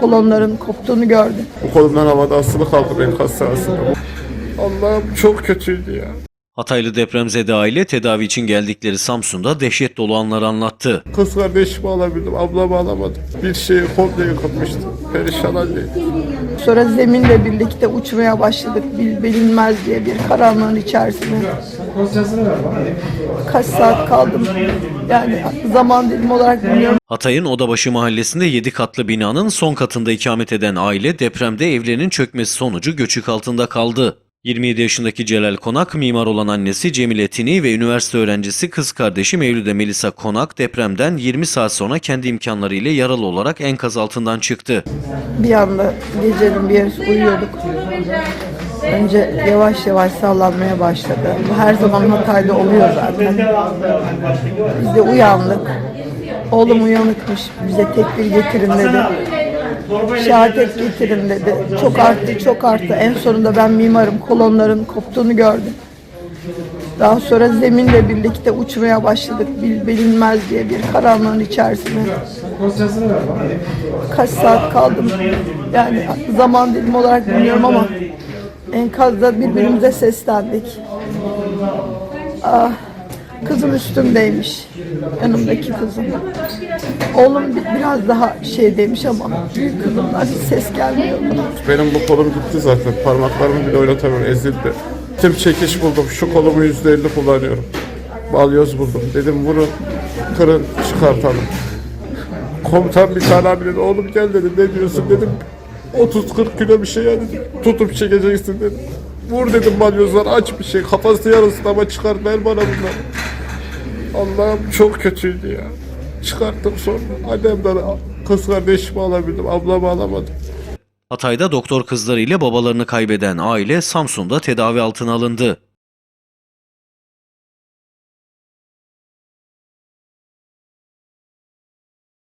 Kolonların koptuğunu gördüm. Bu kolumdan havada asılı kaldım enkaz sahasında. Allah'ım çok kötüydü ya. Hataylı depremzede aile tedavi için geldikleri Samsun'da dehşet dolu anları anlattı. Kız kardeşimi alabildim, ablamı alamadım. Bir şeyi komple yıkılmıştı. Perişan haldeydim. Sonra zeminle birlikte uçmaya başladık. Bil, bilinmez diye bir karanlığın içerisine. Kaç saat kaldım. Yani zaman dilimi olarak bilmiyorum. Hatay'ın Odabaşı mahallesinde 7 katlı binanın son katında ikamet eden aile depremde evlerinin çökmesi sonucu göçük altında kaldı. 27 yaşındaki Celal Konak, mimar olan annesi Cemile Tini ve üniversite öğrencisi kız kardeşi Mevlüde Melisa Konak depremden 20 saat sonra kendi imkanlarıyla yaralı olarak enkaz altından çıktı. Bir anda gecenin bir yarısı uyuyorduk. Önce yavaş yavaş sallanmaya başladı. Bu her zaman Hatay'da oluyor zaten. Biz de uyandık. Oğlum uyanıkmış. Bize tekbir getirin dedi. Şehadet getirin dedi. Çok arttı, çok arttı. En sonunda ben mimarım. Kolonların koptuğunu gördüm. Daha sonra zeminle birlikte uçmaya başladık. Bil, bilinmez diye bir karanlığın içerisine. Kaç saat kaldım. Yani zaman dilimi olarak bilmiyorum ama enkazda birbirimize seslendik. Ah, kızım üstümdeymiş. Yanımdaki kızım. Oğlum bi- biraz daha şeydeymiş ama büyük kızımdan hiç ses gelmiyordu. Benim bu kolum gitti zaten. Parmaklarımı bile oynatamıyorum, ezildi. Tüm çekiş buldum. Şu kolumu yüzde elli kullanıyorum. Balyoz buldum. Dedim vurun, kırın, çıkartalım. Komutan bir tane abi dedi, oğlum gel dedi, ne diyorsun dedim. 30-40 kilo bir şey ya dedim. Tutup çekeceksin dedim. Vur dedim balyozlar aç bir şey. Kafası yarılsın ama çıkar ver bana bunları. Allah'ım çok kötüydü ya. Çıkarttım sonra. Annemden kız kardeşimi alabildim. Ablamı alamadım. Hatay'da doktor kızlarıyla babalarını kaybeden aile Samsun'da tedavi altına alındı.